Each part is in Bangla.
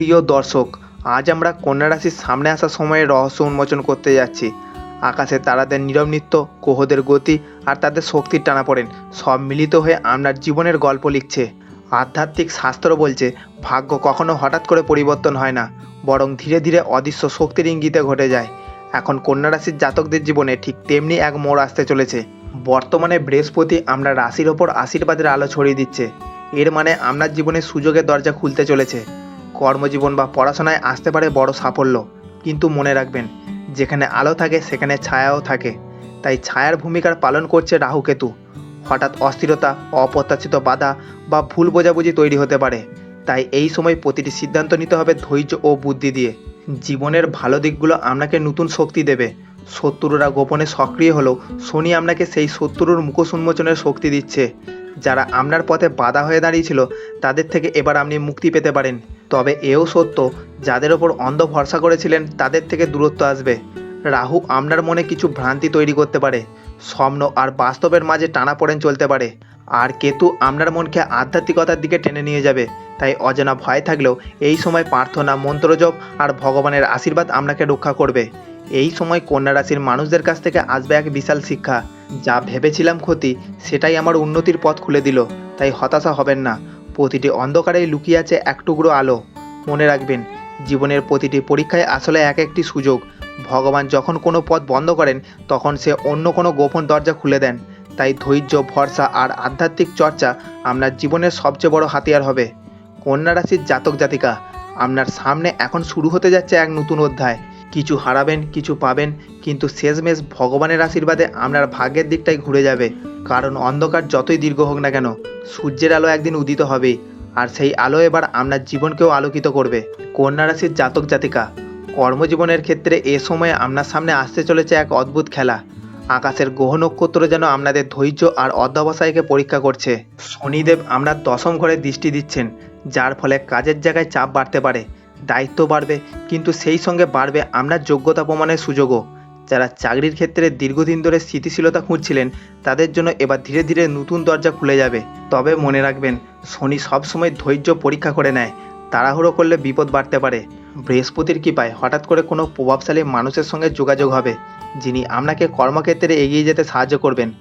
প্রিয় দর্শক, আজ আমরা কন্যা রাশির সামনে আসা সময়ের রহস্য উন্মোচন করতে যাচ্ছি। আকাশে তারাদের নীরব নৃত্য, কোহদের গতি আর তাদের শক্তির টানাপড়েন সব মিলিত হয়ে আপনার জীবনের গল্প লিখছে। আধ্যাত্মিক শাস্ত্র বলছে, ভাগ্য কখনো হঠাৎ করে পরিবর্তন হয় না, বরং ধীরে ধীরে অদৃশ্য শক্তির ইঙ্গিতে ঘটে যায়। এখন কন্যা রাশির জাতকদের জীবনে ঠিক তেমনি এক মোড় আসতে চলেছে। বর্তমানে বৃহস্পতি আমরা রাশির ওপর আশীর্বাদের আলো ছড়িয়ে দিচ্ছে। এর মানে আপনার জীবনে সুযোগের দরজা খুলতে চলেছে। কর্মজীবন বা পড়াশোনায় আসতে পারে বড় সাফল্য। কিন্তু মনে রাখবেন, যেখানে আলো থাকে, সেখানে ছায়াও থাকে। তাই ছায়ার ভূমিকার পালন করছে রাহুকেতু। হঠাৎ অস্থিরতা, অপ্রত্যাশিত বাধা বা ভুল বোঝাবুঝি তৈরি হতে পারে। তাই এই সময় প্রতিটি সিদ্ধান্ত নিতে হবে ধৈর্য ও বুদ্ধি দিয়ে। জীবনের ভালো দিকগুলো আপনাকে নতুন শক্তি দেবে। শত্রুরা গোপনে সক্রিয় হলেও শনি আপনাকে সেই শত্রুর মুখোশ উন্মোচনের শক্তি দিচ্ছে। যারা আপনার পথে বাধা হয়ে দাঁড়িয়েছিল, তাদের থেকে এবার আপনি মুক্তি পেতে পারেন। তবে এও সত্য, যাদের ওপর অন্ধ ভরসা করেছিলেন, তাদের থেকে দূরত্ব আসবে। রাহু আপনার মনে কিছু ভ্রান্তি তৈরি করতে পারে। স্বপ্ন আর বাস্তবের মাঝে টানাপোড়েন চলতে পারে। আর কেতু আপনার মনকে আধ্যাত্মিকতার দিকে টেনে নিয়ে যাবে। তাই অজানা ভয় থাকলেও এই সময় প্রার্থনা, মন্ত্রজপ আর ভগবানের আশীর্বাদ আপনাকে রক্ষা করবে। এই সময় কন্যা রাশির মানুষদের কাছ থেকে আসবে এক বিশাল শিক্ষা। যা ভেবেছিলাম ক্ষতি, সেটাই আমার উন্নতির পথ খুলে দিল। তাই হতাশা হবেন না। প্রতিটি অন্ধকারেই লুকিয়ে আছে এক টুকরো আলো। মনে রাখবেন, জীবনের প্রতিটি পরীক্ষায় আসলে এক একটি সুযোগ। ভগবান যখন কোনো পথ বন্ধ করেন, তখন সে অন্য কোনো গোপন দরজা খুলে দেন। তাই ধৈর্য, ভরসা আর আধ্যাত্মিক চর্চা আপনার জীবনের সবচেয়ে বড় হাতিয়ার হবে। কন্যা রাশির জাতক জাতিকা, আপনার সামনে এখন শুরু হতে যাচ্ছে এক নতুন অধ্যায়। কিছু হারাবেন, কিছু পাবেন, কিন্তু শেষমেশ ভগবানের আশীর্বাদে আপনার ভাগ্যের দিকটাই ঘুরে যাবে। কারণ অন্ধকার যতই দীর্ঘ হোক না কেন, সূর্যের আলো একদিন উদিত হবেই, আর সেই আলো এবার আপনার জীবনকেও আলোকিত করবে। কন্যা রাশির জাতক জাতিকা, কর্মজীবনের ক্ষেত্রে এ সময়ে আপনার সামনে আসতে চলেছে এক অদ্ভুত খেলা। আকাশের গ্রহ নক্ষত্র যেন আপনাদের ধৈর্য আর অধ্যবসায়কে পরীক্ষা করছে। শনিদেব আপনার দশম ঘরে দৃষ্টি দিচ্ছেন, যার ফলে কাজের জায়গায় চাপ বাড়তে পারে, দায়িত্ব বাড়বে, কিন্তু সেই সঙ্গে বাড়বে আপনার যোগ্যতা প্রমাণের সুযোগও। যারা চাকরির ক্ষেত্রে দীর্ঘদিন ধরে স্থিতিশীলতা খুঁজছিলেন, তাদের জন্য এবার ধীরে ধীরে নতুন দরজা খুলে যাবে। তবে মনে রাখবেন, শনি সবসময় ধৈর্য পরীক্ষা করে নেয়, তাড়াহুড়ো করলে বিপদ বাড়তে পারে। বৃহস্পতির কৃপায় হঠাৎ করে কোনো প্রভাবশালী মানুষের সঙ্গে যোগাযোগ হবে। যিনি আপনাকে কর্মক্ষেত্রে এগিয়ে যেতে সাহায্য করবেন।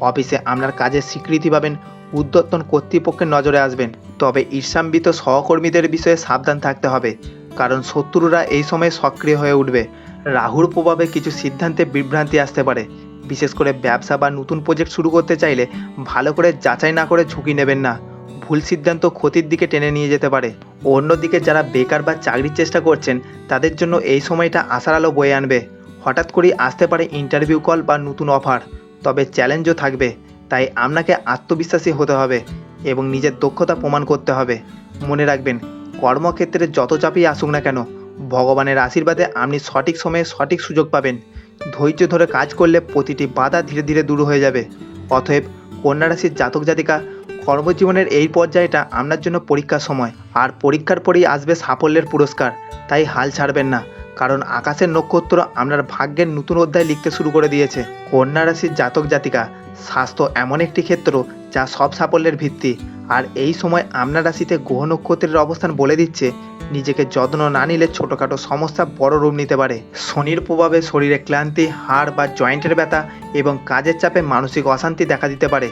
অফিসে আপনার কাজের স্বীকৃতি পাবেন, উদ্যতন কর্তৃপক্ষের নজরে আসবেন। তবে ঈর্ষাম্বিত সহকর্মীদের বিষয়ে সাবধান থাকতে হবে, কারণ শত্রুরা এই সময় সক্রিয় হয়ে উঠবে। রাহুর প্রভাবে কিছু সিদ্ধান্তে বিভ্রান্তি আসতে পারে। বিশেষ করে ব্যবসা বা নতুন প্রজেক্ট শুরু করতে চাইলে ভালো করে যাচাই না করে ঝুঁকি নেবেন না। ভুল সিদ্ধান্ত ক্ষতির দিকে টেনে নিয়ে যেতে পারে। অন্যদিকে যারা বেকার বা চাকরির চেষ্টা করছেন, তাদের জন্য এই সময়টা আশার আলো বয়ে আনবে। হঠাৎ করেই আসতে পারে ইন্টারভিউ কল বা নতুন অফার তবে চ্যালেঞ্জও থাকবে, তাই আপনাকে আত্মবিশ্বাসী হতে হবে এবং নিজের দক্ষতা প্রমাণ করতে হবে। মনে রাখবেন, কর্মক্ষেত্রে যত চাপই আসুক না কেন, ভগবানের আশীর্বাদে আপনি সঠিক সময়ে সঠিক সুযোগ পাবেন। ধৈর্য ধরে কাজ করলে প্রতিটি বাধা ধীরে ধীরে দূর হয়ে যাবে। অতএব, কন্যা রাশির জাতক জাতিকা, কর্মজীবনের এই পর্যায়টা আপনার জন্য পরীক্ষার সময়। আর পরীক্ষার পরেই আসবে সাফল্যের পুরস্কার, তাই হাল ছাড়বেন না। কারণ আকাশের নক্ষত্র আপনার ভাগ্যের নতুন অধ্যায় লিখতে শুরু করে দিয়েছে। কন্যা রাশির জাতক জাতিকা, স্বাস্থ্য এমন একটি ক্ষেত্র যা সব সাফল্যের ভিত্তি। আর এই সময় আপনার রাশিতে গ্রহ নক্ষত্রের অবস্থান বলে দিচ্ছে, নিজেকে যত্ন না নিলে ছোটোখাটো সমস্যা বড় রূপ নিতে পারে। শনির প্রভাবে শরীরে ক্লান্তি, হাড় বা জয়েন্টের ব্যথা এবং কাজের চাপে মানসিক অশান্তি দেখা দিতে পারে।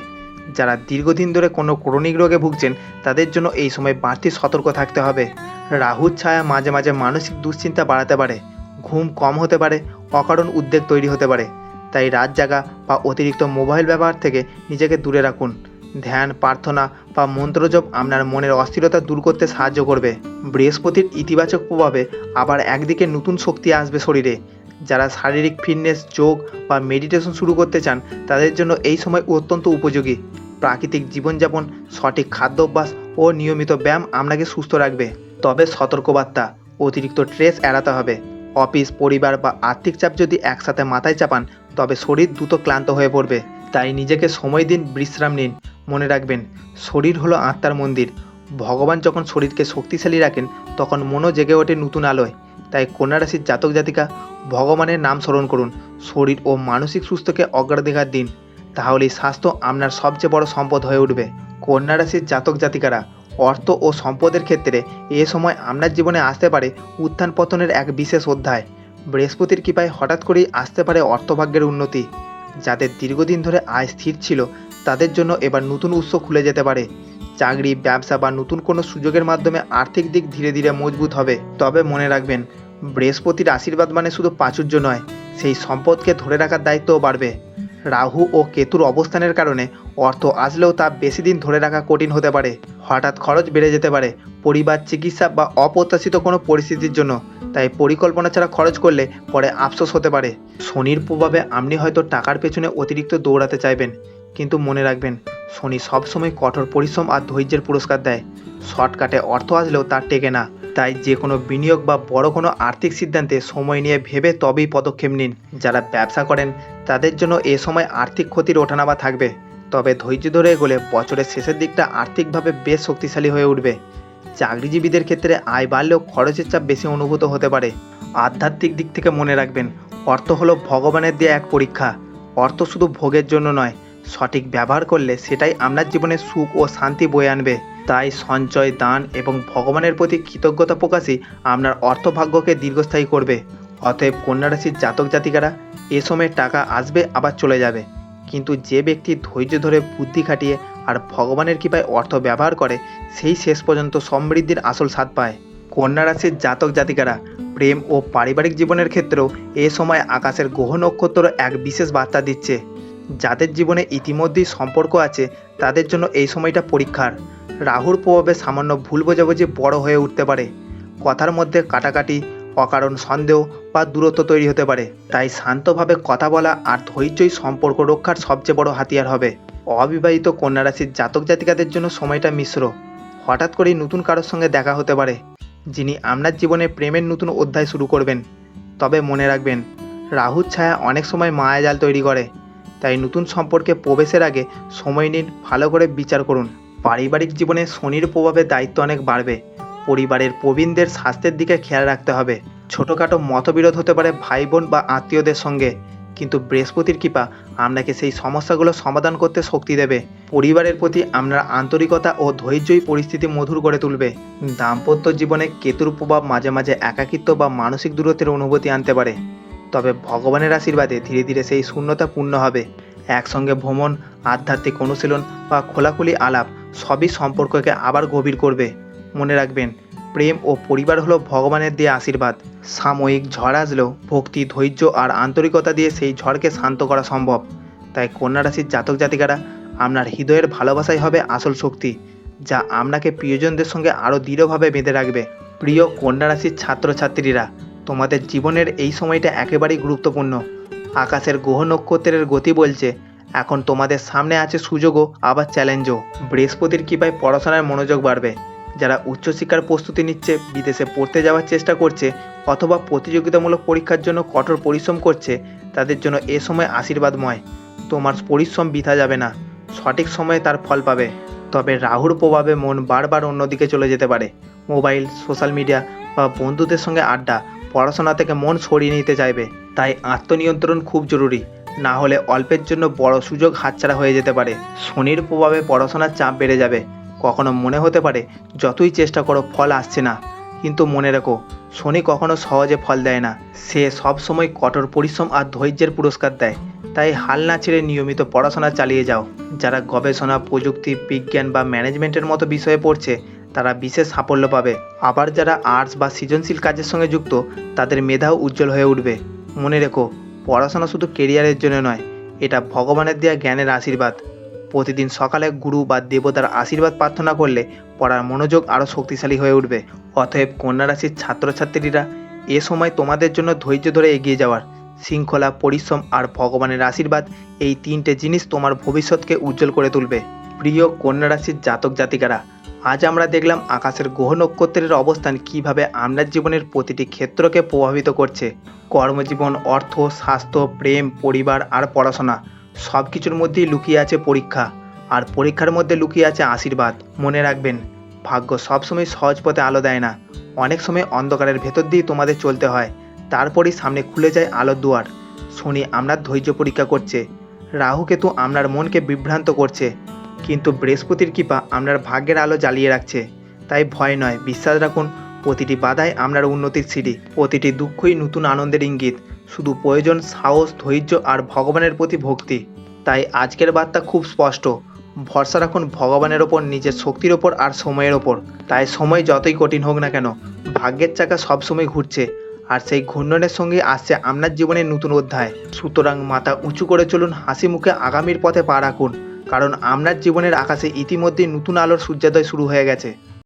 যারা দীর্ঘদিন ধরে কোনো ক্রনিক রোগে ভুগছেন, তাদের জন্য এই সময় বাড়তি সতর্ক থাকতে হবে। রাহুর ছায়া মাঝে মাঝে মানসিক দুশ্চিন্তা বাড়াতে পারে, ঘুম কম হতে পারে, অকারণ উদ্বেগ তৈরি হতে পারে। তাই রাত জাগা বা অতিরিক্ত মোবাইল ব্যবহার থেকে নিজেকে দূরে রাখুন। ধ্যান, প্রার্থনা বা মন্ত্রজপ আপনার মনের অস্থিরতা দূর করতে সাহায্য করবে। বৃহস্পতির ইতিবাচক প্রভাবে আবার একদিকে নতুন শক্তি আসবে শরীরে। যারা শারীরিক ফিটনেস, যোগ বা মেডিটেশন শুরু করতে চান, তাদের জন্য এই সময় অত্যন্ত উপযোগী। প্রাকৃতিক জীবনযাপন, সঠিক খাদ্যাভ্যাস ও নিয়মিত ব্যায়াম আপনাকে সুস্থ রাখবে। তবে সতর্কবার্তা, অতিরিক্ত স্ট্রেস এড়াতে হবে। অফিস, পরিবার বা আর্থিক চাপ যদি একসাথে মাথায় চাপান, তবে শরীর দ্রুত ক্লান্ত হয়ে পড়বে। তাই নিজেকে সময় দিন, বিশ্রাম নিন। মনে রাখবেন, শরীর হলো আত্মার মন্দির। ভগবান যখন শরীরকে শক্তিশালী রাখেন, তখন মনও জেগে ওঠে নতুন আলোয়। তাই কন্যা রাশির জাতক জাতিকা ভগবানের নাম স্মরণ করুন। শরীর ও মানসিক সুস্থকে অগ্রাধিকার দিন। তাহলেই স্বাস্থ্য আপনার সবচেয়ে বড় সম্পদ হয়ে উঠবে। কন্যা রাশির জাতক জাতিকারা অর্থ ও সম্পদের ক্ষেত্রে এ সময় আপনার জীবনে আসতে পারে উত্থান পতনের এক বিশেষ অধ্যায়। বৃহস্পতির কৃপায় হঠাৎ করেই আসতে পারে অর্থভাগ্যের উন্নতি। যাদের দীর্ঘদিন ধরে আয় স্থির ছিল, তাদের জন্য এবার নতুন উৎস খুলে যেতে পারে। চাকরি, ব্যবসা বা নতুন কোনো সুযোগের মাধ্যমে আর্থিক দিক ধীরে ধীরে মজবুত হবে। তবে মনে রাখবেন বৃহস্পতির আশীর্বাদ মানে শুধু প্রাচুর্য নয়, সেই সম্পদকে ধরে রাখার দায়িত্বও বাড়বে। রাহু ও কেতুর অবস্থানের কারণে অর্থ আসলেও তা বেশি দিন ধরে রাখা কঠিন হতে পারে। হঠাৎ খরচ বেড়ে যেতে পারে। পরিবার, চিকিৎসা বা অপ্রত্যাশিত কোনো পরিস্থিতির জন্য। তাই পরিকল্পনা ছাড়া খরচ করলে পরে আফসোস হতে পারে। শনির প্রভাবে আপনি হয়তো টাকার পেছনে অতিরিক্ত দৌড়াতে চাইবেন, কিন্তু মনে রাখবেন শনি সবসময় কঠোর পরিশ্রম আর ধৈর্যের পুরস্কার দেয়। শর্টকাটে অর্থ আসলেও তার টেকে না। তাই যে কোনো বিনিয়োগ বা বড় কোনো আর্থিক সিদ্ধান্তে সময় নিয়ে ভেবে তবেই পদক্ষেপ নিন। যারা ব্যবসা করেন, তাদের জন্য এ সময় আর্থিক ক্ষতির ওঠানামা থাকবে। তবে ধৈর্য ধরে এগোলে বছরের শেষের দিকটা আর্থিকভাবে বেশ শক্তিশালী হয়ে উঠবে। চাকরিজীবীদের ক্ষেত্রে আয় বাড়লেও খরচের চাপ বেশি অনুভূত হতে পারে। আধ্যাত্মিক দিক থেকে মনে রাখবেন, অর্থ হলো ভগবানের দেয়া এক পরীক্ষা। অর্থ শুধু ভোগের জন্য নয় সঠিক ব্যবহার করলে সেটাই আপনার জীবনে সুখ ও শান্তি বয়ে আনবে। তাই সঞ্চয়, দান এবং ভগবানের প্রতি কৃতজ্ঞতা প্রকাশই আপনার অর্থভাগ্যকে দীর্ঘস্থায়ী করবে। অতএব কন্যা রাশির জাতক জাতিকারা, এ সময় টাকা আসবে, আবার চলে যাবে। কিন্তু যে ব্যক্তি ধৈর্য ধরে বুদ্ধি খাটিয়ে আর ভগবানের কৃপায় অর্থ ব্যবহার করে, সেই শেষ পর্যন্ত সমৃদ্ধির আসল স্বাদ পায়। কন্যা রাশির জাতক জাতিকারা, প্রেম ও পারিবারিক জীবনের ক্ষেত্রেও এ সময় আকাশের গ্রহ নক্ষত্র এক বিশেষ বার্তা দিচ্ছে। যাদের জীবনে ইতিমধ্যেই সম্পর্ক আছে, তাদের জন্য এই সময়টা পরীক্ষার। রাহুর প্রভাবে সামান্য ভুল বোঝাবুঝি বড় হয়ে উঠতে পারে। কথার মধ্যে কাটাকাটি, অকারণ সন্দেহ বা দূরত্ব তৈরি হতে পারে। তাই শান্তভাবে কথা বলা আর ধৈর্যই সম্পর্ক রক্ষার সবচেয়ে বড় হাতিয়ার হবে। অবিবাহিত কন্যা রাশির জাতক জাতিকাদের জন্য সময়টা মিশ্র। হঠাৎ করেই নতুন কারোর সঙ্গে দেখা হতে পারে, যিনি আপনার জীবনে প্রেমের নতুন অধ্যায় শুরু করবেন। তবে মনে রাখবেন, রাহুর ছায়া অনেক সময় মায়াজাল তৈরি করে। তাই নতুন সম্পর্কে প্রবেশের আগে সময় নিন, ভালো করে বিচার করুন। পারিবারিক জীবনে শনির প্রভাবে দায়িত্ব অনেক বাড়বে। পরিবারের প্রবীণদের স্বাস্থ্যের দিকে খেয়াল রাখতে হবে। ছোটোখাটো মতবিরোধ হতে পারে ভাই বোন বা আত্মীয়দের সঙ্গে। কিন্তু বৃহস্পতির কৃপা আপনাকে সেই সমস্যাগুলো সমাধান করতে শক্তি দেবে। পরিবারের প্রতি আপনার আন্তরিকতা ও ধৈর্যই পরিস্থিতি মধুর করে তুলবে। দাম্পত্য জীবনে কেতুর প্রভাব মাঝে মাঝে একাকিত্ব বা মানসিক দূরত্বের অনুভূতি আনতে পারে। তবে ভগবানের আশীর্বাদে ধীরে ধীরে সেই শূন্যতা পূর্ণ হবে। একসঙ্গে ভ্রমণ, আধ্যাত্মিক অনুশীলন বা খোলাখুলি আলাপ সবই সম্পর্ককে আবার গভীর করবে। মনে রাখবেন, প্রেম ও পরিবার হলো ভগবানের দিয়ে আশীর্বাদ। সাময়িক ঝড় আসলেও ভক্তি, ধৈর্য আর আন্তরিকতা দিয়ে সেই ঝড়কে শান্ত করা সম্ভব। তাই কন্যা রাশির জাতক জাতিকারা, আপনার হৃদয়ের ভালোবাসাই হবে আসল শক্তি, যা আপনাকে প্রিয়জনদের সঙ্গে আরও দৃঢ়ভাবে বেঁধে রাখবে। প্রিয় কন্যা রাশির ছাত্রছাত্রীরা তোমাদের জীবনের এই সময়টা একেবারেই গুরুত্বপূর্ণ। আকাশের গ্রহ নক্ষত্রের গতি বলছে, এখন তোমাদের সামনে আছে সুযোগও, আবার চ্যালেঞ্জও। বৃহস্পতির কৃপায় পড়াশোনার মনোযোগ বাড়বে। যারা উচ্চশিক্ষার প্রস্তুতি নিচ্ছে, বিদেশে পড়তে যাওয়ার চেষ্টা করছে, অথবা প্রতিযোগিতামূলক পরীক্ষার জন্য কঠোর পরিশ্রম করছে, তাদের জন্য এ সময় আশীর্বাদময়। তোমার পরিশ্রম বৃথা যাবে না, সঠিক সময়ে তার ফল পাবে। তবে রাহুর প্রভাবে মন বারবার অন্যদিকে চলে যেতে পারে। মোবাইল, সোশ্যাল মিডিয়া বা বন্ধুদের সঙ্গে আড্ডা পড়াশোনা থেকে মন সরিয়ে নিতে চাইবে, তাই আত্মনিয়ন্ত্রণ খুব জরুরি। না হলে অল্পের জন্য বড় সুযোগ হাতছাড়া হয়ে যেতে পারে। শনির প্রভাবে পড়াশোনার চাপ বেড়ে যাবে। কখনো মনে হতে পারে, যতই চেষ্টা করো, ফল আসছে না। কিন্তু মনে রেখো, শনি কখনো সহজে ফল দেয় না। সে সব সময় কঠোর পরিশ্রম আর ধৈর্যের পুরস্কার দেয়। তাই হাল না ছেড়ে নিয়মিত পড়াশোনা চালিয়ে যাও। যারা গবেষণা, প্রযুক্তি, বিজ্ঞান বা ম্যানেজমেন্টের মতো বিষয়ে পড়ছে তারা বিশেষ সাফল্য পাবে। আবার যারা আর্টস বা সৃজনশীল কাজের সঙ্গে যুক্ত, তাদের মেধাও উজ্জ্বল হয়ে উঠবে। মনে রেখো, পড়াশোনা শুধু কেরিয়ারের জন্য নয়, এটা ভগবানের দেওয়া জ্ঞানের আশীর্বাদ। প্রতিদিন সকালে গুরু বা দেবতার আশীর্বাদ প্রার্থনা করলে পড়ার মনোযোগ আরও শক্তিশালী হয়ে উঠবে। অতএব কন্যা রাশির ছাত্রছাত্রীরা, এ সময় তোমাদের জন্য ধৈর্য ধরে এগিয়ে যাওয়ার শৃঙ্খলা, পরিশ্রম আর ভগবানের আশীর্বাদ এই তিনটে জিনিস তোমার ভবিষ্যৎকে উজ্জ্বল করে তুলবে। প্রিয় কন্যা রাশির জাতক জাতিকারা আজ আমরা দেখলাম আকাশের গ্রহ নক্ষত্রের অবস্থান কীভাবে আপনার জীবনের প্রতিটি ক্ষেত্রকে প্রভাবিত করছে। কর্মজীবন, অর্থ, স্বাস্থ্য, প্রেম, পরিবার আর পড়াশোনা সব কিছুর মধ্যেই লুকিয়ে আছে পরীক্ষা। আর পরীক্ষার মধ্যে লুকিয়ে আছে আশীর্বাদ। মনে রাখবেন, ভাগ্য সবসময় সহজ পথে আলো দেয় না। অনেক সময় অন্ধকারের ভেতর দিয়ে তোমাদের চলতে হয়। তারপরেই সামনে খুলে যায় আলোর দুয়ার। শনি আপনার ধৈর্য পরীক্ষা করছে। রাহু কেতু আপনার মনকে বিভ্রান্ত করছে। কিন্তু বৃহস্পতির কৃপা আপনার ভাগ্যের আলো জ্বালিয়ে রাখছে। তাই ভয় নয়, বিশ্বাস রাখুন, প্রতিটি বাধাই আপনার উন্নতির সিঁড়ি, প্রতিটি দুঃখই নতুন আনন্দের ইঙ্গিত। শুধু প্রয়োজন সাহস, ধৈর্য আর ভগবানের প্রতি ভক্তি। তাই আজকের বার্তা খুব স্পষ্ট। ভরসা রাখুন ভগবানের ওপর, নিজের শক্তির ওপর আর সময়ের ওপর। তাই সময় যতই কঠিন হোক না কেন, ভাগ্যের চাকা সবসময় ঘুরছে। আর সেই ঘূর্ণনের সঙ্গে আসছে আপনার জীবনের নতুন অধ্যায়। সুতরাং মাথা উঁচু করে চলুন হাসি মুখে আগামীর পথে পা রাখুন। কারণ আমরা জীবনের আকাশে ইতিমধ্যেই নতুন আলোর সূর্যোদয় শুরু হয়ে গেছে।